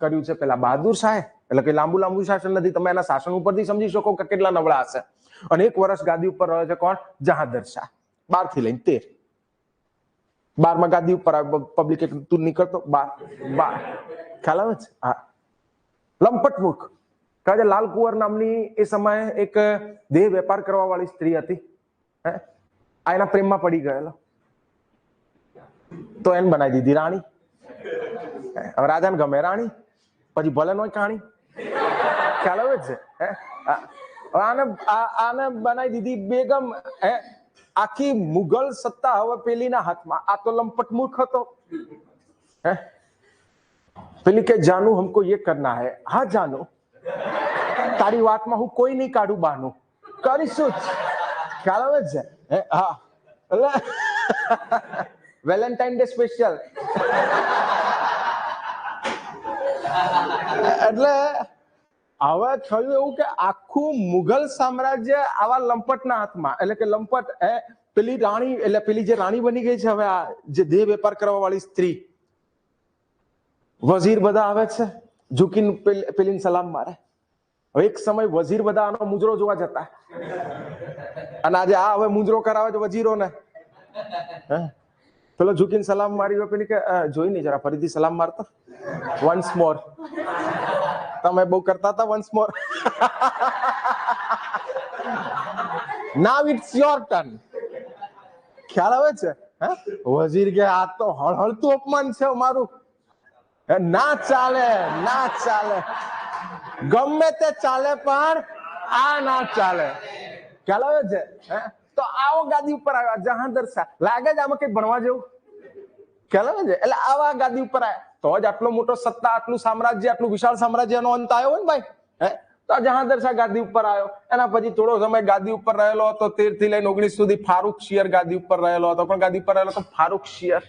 કર્યું છે પેલા બહાદુર શાહે? એટલે કે લાંબુ લાંબુ શાસન નથી. તમે એના શાસન ઉપરથી સમજી શકો કે કેટલા નબળા હશે. અને એક વર્ષ ગાદી ઉપર રહ્યો છે કોણ? જહાંદર શાહ. બારથી લઈને તેર. બારમાં ગાદી ઉપર પબ્લિક તું નીકળતો. બાર. બાર. ખ્યાલ આવે છે? હા. લંપટમુખ કારણ કે લાલ કુંવર નામની એ સમયે એક દેહ વેપાર કરવા વાળી સ્ત્રી હતી. હે? આ એના પ્રેમમાં પડી ગયેલો. તો એને બનાવી દીધી રાણી. હવે રાજાને ગમે રાણી. પછી ભલે નો કહાણી ખ્યાલ આવે છે આને આને બનાવી દીધી બેગમ, હે? આખી મુગલ સત્તા હવે પેલીના હાથમાં. આ તો લંપટ મૂર્ખ હતો. પેલી કે, જાનુ, હમકો યે કરના હે. હા, જાનુ. તારી વાતમાં હું કોઈ નહીં કાઢું બાનું. કરીશું જ ખ્યાલ આવે છે, હે? હા. એટલે, વેલેન્ટાઇન ડે સ્પેશિયલ. એટલે હવે થયું એવું કે આખું મુઘલ સામ્રાજ્ય આવા લંપટના હાથમાં, એટલે કે લંપટ એ પેલી રાણી, એટલે પેલી જે રાણી બની ગઈ છે હવે આ જે દેહ વેપાર કરવા વાળી સ્ત્રી, વઝીર બધા આવે છે, ઝુકીને પેલીને સલામ મારે. એક સમય વઝીર બધા આનો મુજરો જોવા જતા. અને આજે આ હવે મુજરો કરાવે છે વજીરોને પેલો ઝુકીને સલામ મારી પેલી કે જોઈ નહીં જરા, ફરીથી સલામ મારતો. વન્સ મોર તમે બહુ કરતા હતા once more now it's your turn ખ્યાલ આવે છે? હે? કે, આ તો હળહળતું અપમાન છે મારું ના ચાલે ના ચાલે. ગમે તે ચાલે, પણ આ ના ચાલે. ખ્યાલ આવે છે? હે? તો આવો ગાદી ઉપર આવ્યા જહાંદર શાહ. લાગે છે આમાં કઈ ભણવા જેવું? ખ્યાલ આવે છે એટલે આવા ગાદી ઉપર આવ્યા તો જ આટલો મોટો સત્તા, આટલું સામ્રાજ્ય, આટલું વિશાળ સામ્રાજ્યનો અંત આવ્યો હોય ને ભાઈ? હે? તો જહાંદર શાહ ગાદી ઉપર આવ્યો. એના પછી થોડો સમય ગાદી ઉપર રહેલો હતો. તેરથી લઈને ઓગણીસ સુધી ફારૂક શિયર ગાદી ઉપર રહેલો હતો. પણ ગાદી ઉપર રહેલો તો ફારૂક શિયર